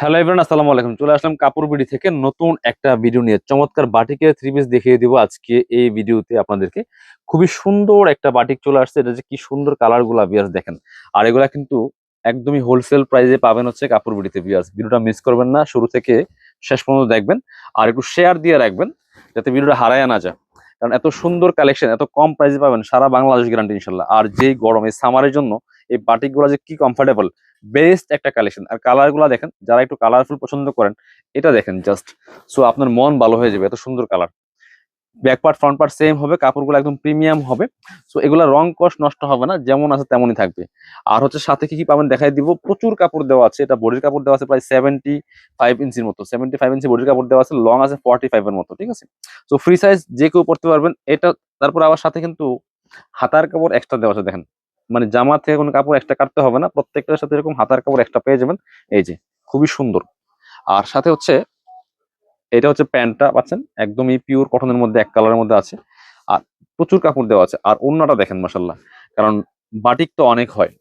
Hello everyone আসসালামু আলাইকুম। চলে আসলাম কাপড় বিডি থেকে নতুন একটা ভিডিও নিয়ে। চমৎকার বাটিকের থ্রি পিস দেখিয়ে দিব আজকে এই ভিডিওতে আপনাদেরকে। খুবই সুন্দর একটা বাটিক চলে আসছে। এটা যে কি সুন্দর কালারগুলা বিয়ার্স দেখেন। আর এগুলা কিন্তু একদমই হোলসেল প্রাইসে পাবেন হচ্ছে কাপড় বিডিতে বিয়ার্স ভিডিওটা মিস করবেন না, শুরু থেকে শেষ পর্যন্ত দেখবেন। আর একটু শেয়ার দিয়ে রাখবেন, যাতে ভিডিওটা হারায় না যায়। কারণ এত সুন্দর কালেকশন এত কম প্রাইসে পাবেন, সারা বাংলাদেশ গ্যারান্টি ইনশাল্লাহ আর যেই গরম, এই সামারের জন্য এই বাটিকগুলো যে কি কমফোর্টেবল বেস্ট একটা কালেকশন আর কালারগুলা দেখেন, যারা একটু কালারফুল পছন্দ করেন, এটা দেখেন জাস্ট সো আপনার মন ভালো হয়ে যাবে, এত সুন্দর colour back part front part same হবে, কাপড়গুলো একদম প্রিমিয়াম হবে সো এগুলা রং কষ্ট নষ্ট হবে না, যেমন আছে তেমনই থাকবে। আর হচ্ছে সাথে কি কি পাবেন দেখাই দিব, প্রচুর কাপড় দেওয়া আছে, এটা বডির কাপড় দেওয়া আছে প্রায় সেভেন্টি ফাইভ ইঞ্চির মতো সেভেন্টি ফাইভ ইঞ্চি বডির কাপড় দেওয়া আছে লং আছে ফর্টি ফাইভ এর মতো, ঠিক আছে? সো ফ্রি সাইজ যে কেউ পড়তে পারবেন, এটা, তারপর আবার সাথে কিন্তু হাতার কাপড় এক্সট্রা দেওয়া আছে, দেখেন। মানে জামা থেকে কোনো কাপড় একটা কাটতে হবে না, প্রত্যেকটার সাথে এরকম হাতার কাপড় একটা পেয়ে যাবেন। এই যে, খুবই সুন্দর। আর সাথে হচ্ছে, এটা হচ্ছে প্যান্টটা, পাচ্ছেন? একদমই পিওর কটনের মধ্যে, এক কালারের মধ্যে আছে। আর প্রচুর কাপড় দেওয়া আছে। আর অন্যটা দেখেন মাসাল্লাহ কারণ বাটিক তো অনেক হয়।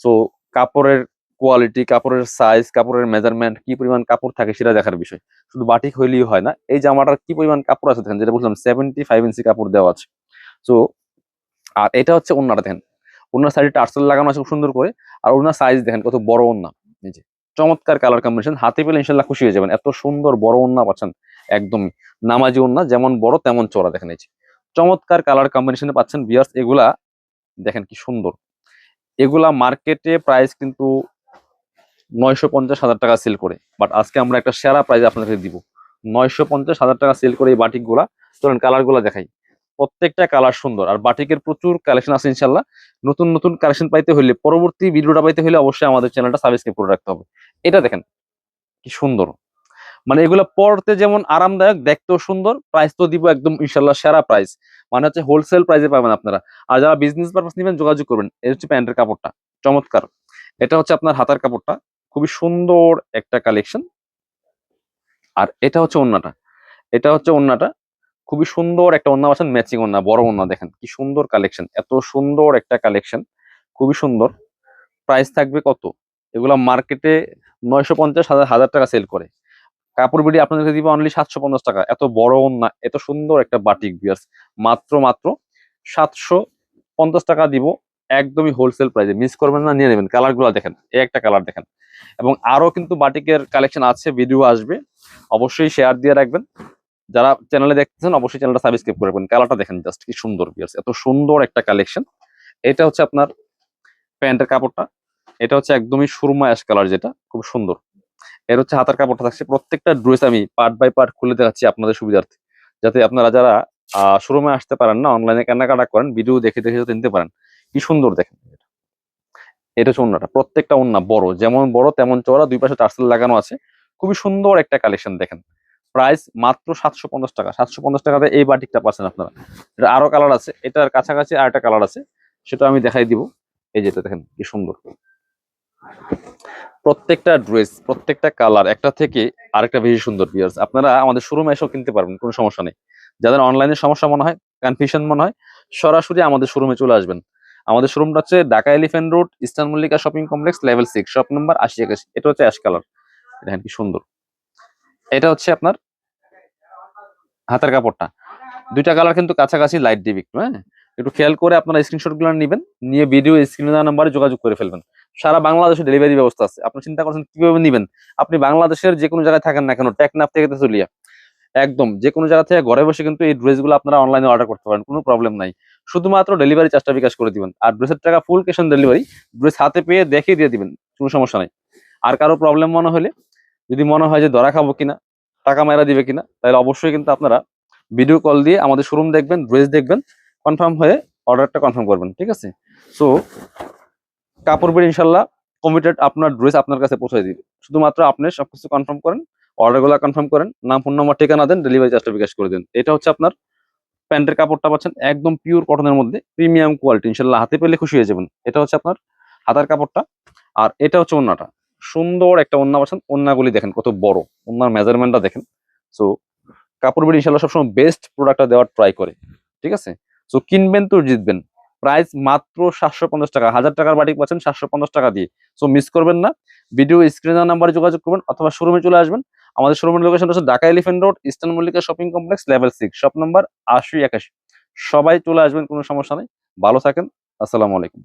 সো কাপড়ের কোয়ালিটি কাপড়ের সাইজ কাপড়ের মেজারমেন্ট কি পরিমাণ কাপড় থাকে সেটা দেখার বিষয়। শুধু বাটিক হইলেই হয় না। এই জামাটার কি পরিমাণ কাপড় আছে, দেখেন, যেটা বললাম সেভেন্টি ফাইভ ইঞ্চি কাপড় দেওয়া আছে। সো আর এটা হচ্ছে অন্যটা দেখেন। ওনার সাইডে টার্সেল লাগানো আছে খুব সুন্দর করে, আর ওনার সাইজ দেখেন কত বড় ওন্না এই যে চমৎকার কালার কম্বিনেশন হাতে পেলে ইনশাল্লাহ খুশি হয়ে যাবেন, এত সুন্দর বড় ওন্না পাচ্ছেন একদমই, নামাজি ওন্না যেমন বড় তেমন চড়া দেখেন এই যে, চমৎকার কালার কম্বিনেশনে পাচ্ছেন বিয়ার্স এগুলা দেখেন কি সুন্দর, এগুলা মার্কেটে প্রাইস কিন্তু নয়শো পঞ্চাশ হাজার টাকা সেল করে বাট আজকে আমরা একটা সেরা প্রাইস আপনাদের দিব, নয়শো পঞ্চাশ হাজার টাকা সেল করে এই বাটিকগুলা চলেন কালারগুলা দেখাই। প্রত্যেকটা কালার সুন্দর। আর বাটিকের প্রচুর কালেকশন আছে ইনশাল্লাহ নতুন নতুন কালেকশন পাইতে হলে পরবর্তী ভিডিওটা পাইতে হলে অবশ্যই আমাদের চ্যানেলটা সাবস্ক্রাইব করে রাখতে হবে। এটা দেখেন, কি সুন্দর। মানে এগুলো পড়তে যেমন আরামদায়ক, দেখতেও সুন্দর প্রাইস তো দিব একদম ইনশাল্লাহ সেরা প্রাইস মানে হচ্ছে হোলসেল প্রাইসে পাবেন আপনারা। আর যারা বিজনেস পারপাস নেবেন, যোগাযোগ করবেন। এই হচ্ছে প্যান্টের কাপড়টা। চমৎকার। এটা হচ্ছে আপনার হাতার কাপড়টা। খুবই সুন্দর একটা কালেকশন আর এটা হচ্ছে ওন্নাটা। এটা হচ্ছে ওন্নাটা। খুবই সুন্দর একটা ওন্না পাচ্ছেন ম্যাচিং ওন্না বড় ওন্না দেখেন, কি সুন্দর কালেকশন এত সুন্দর একটা কালেকশন খুবই সুন্দর। প্রাইস থাকবে কত? এগুলা মার্কেটে নয়শো পঞ্চাশ, হাজার হাজার টাকা সেল করে। কাপড় বিড়ি আপনাদেরকে দিবে অনলি সাতশো পঞ্চাশ টাকা। এত বড় ওন্না এত সুন্দর একটা বাটিক বিয়ার্স মাত্র মাত্র সাতশো পঞ্চাশ টাকা দিব একদমই হোলসেল প্রাইসে মিস করবেন না, নিয়ে নেবেন। কালারগুলো দেখেন, এই একটা কালার দেখেন। এবং আরও কিন্তু বাটিকের কালেকশন আছে ভিডিও আসবে। অবশ্যই শেয়ার দিয়ে রাখবেন। যারা চ্যানেলে দেখতেছেন, অবশ্যই চ্যানেলটা সাবস্ক্রাইব করে রাখবেন। কালারটা দেখেন জাস্ট কি সুন্দর বিয়ার্স এত সুন্দর একটা কালেকশন এটা হচ্ছে আপনার প্যান্টের কাপড়টা। এটা হচ্ছে একদমই সুরমা অ্যাশ কালার যেটা, খুব সুন্দর। এর হচ্ছে হাতার কাপড়টা থাকছে। প্রত্যেকটা ড্রেস আমি পার্ট বাই পার্ট খুলে দেখাচ্ছি আপনাদের সুবিধার্থে। যাতে আপনারা যারা শোরুমে আসতে পারেন না অনলাইনে কেনাকাটা করেন ভিডিও দেখে দেখে যাতে নিতে পারেন। কি সুন্দর দেখেন এটা। এটা হচ্ছে অন্যটা প্রত্যেকটা অন্য বড়, যেমন বড় তেমন চড়া দুই পাশে টার্সেল লাগানো আছে। খুবই সুন্দর একটা কালেকশন দেখেন। প্রাইস মাত্র সাতশো পঞ্চাশ টাকা। সাতশো পঞ্চাশ টাকাতে এই বাটিকটা পাচ্ছেন আপনারা। এটা আরও কালার আছে। এটার কাছাকাছি আর একটা কালার আছে। সেটা আমি দেখাই দিব। এই যেটা দেখেন, কি সুন্দর। প্রত্যেকটা ড্রেস, প্রত্যেকটা কালার, একটা থেকে আরেকটা বেশি সুন্দর পিয়ার্স আপনারা আমাদের শোরুমে এসেও কিনতে পারবেন, কোনো সমস্যা নেই। যাদের অনলাইনে সমস্যা মনে হয় কনফিউশন মনে হয়, সরাসরি আমাদের শোরুমে চলে আসবেন। আমাদের শোরুমটা হচ্ছে Dhaka Elephant Road, Eastern Mallika shopping complex, level six, shop number আশি একাশি। এটা হচ্ছে অ্যাশ কালার। দেখেন কি সুন্দর। এটা হচ্ছে আপনার হাতের কাপড়টা। দুইটা কালার কিন্তু কাছাকাছি লাইট দিবে একটু হ্যাঁ? একটু খেয়াল করে আপনারা স্ক্রিনশটগুলো নেবেন, নিয়ে ভিডিও স্ক্রিনে দেওয়া নাম্বারে যোগাযোগ করে ফেলবেন। সারা বাংলাদেশে ডেলিভারি ব্যবস্থা আছে। আপনি চিন্তা করছেন কীভাবে নেবেন? আপনি বাংলাদেশের যে কোনো জায়গায় থাকেন না কেন, টেকনাফ থেকে তেতুলিয়া, একদম যে কোনো জায়গা থেকে ঘরে বসে কিন্তু এই ড্রেসগুলো আপনারা অনলাইনে অর্ডার করতে পারেন, কোনো প্রবলেম নাই। শুধুমাত্র ডেলিভারি চার্জটা বিকাশ করে দিবেন। আর ড্রেসের টাকা full cash on delivery dress হাতে পেয়ে দেখিয়ে দিয়ে দিবেন, কোনো সমস্যা নাই। আর কারও প্রবলেম মনে হলে, যদি মনে হয় যে ধরা খাব কিনা টাকা মায়েরা দিবে কিনা, তাহলে অবশ্যই কিন্তু আপনারা ভিডিও কল দিয়ে আমাদের শোরুম দেখবেন ড্রেস দেখবেন কনফার্ম হয়ে অর্ডারটা কনফার্ম করবেন, ঠিক আছে? সো কাপড় বের ইনশাল্লাহ কমিটেড আপনার ড্রেস আপনার কাছে পৌঁছে দিবে। শুধুমাত্র আপনি সবকিছু কনফার্ম করেন অর্ডারগুলো কনফার্ম করেন, নাম ফোন নাম্বার ঠিকানা দেন ডেলিভারি চার্জটা বিকাশ করে দেন। এটা হচ্ছে আপনার প্যান্টের কাপড়টা পাচ্ছেন একদম পিওর কটনের মধ্যে প্রিমিয়াম কোয়ালিটি ইনশাল্লাহ হাতে পেলে খুশি হয়ে যাবেন। এটা হচ্ছে আপনার হাতার কাপড়টা, আর এটা হচ্ছে ওন্নাটা সুন্দর একটা ওন্না পাচ্ছেন ওন্নাগুলি দেখেন কত বড়। ওন্নার মেজারমেন্টটা দেখেন। সো কাপড় বের ইনশাল্লাহ সবসময় বেস্ট প্রোডাক্টটা দেওয়ার ট্রাই করে। ঠিক আছে? সো কিনবেন তো জিতবেন। প্রাইস মাত্র সাতশো পঞ্চাশ টাকা। হাজার টাকার বাটিক পাচ্ছেন সাতশো পঞ্চাশ টাকা দিয়ে। সো মিস করবেন না। ভিডিও স্ক্রিনার নাম্বারে যোগাযোগ করবেন অথবা শোরুমে চলে আসবেন। আমাদের শোরুমের লোকেশন হচ্ছে Dhaka Elephant Road Eastern Mallika shopping complex level six shop number আশি একাশি। সবাই চলে আসবেন, কোনো সমস্যা নেই। ভালো থাকেন। আসসালামু আলাইকুম।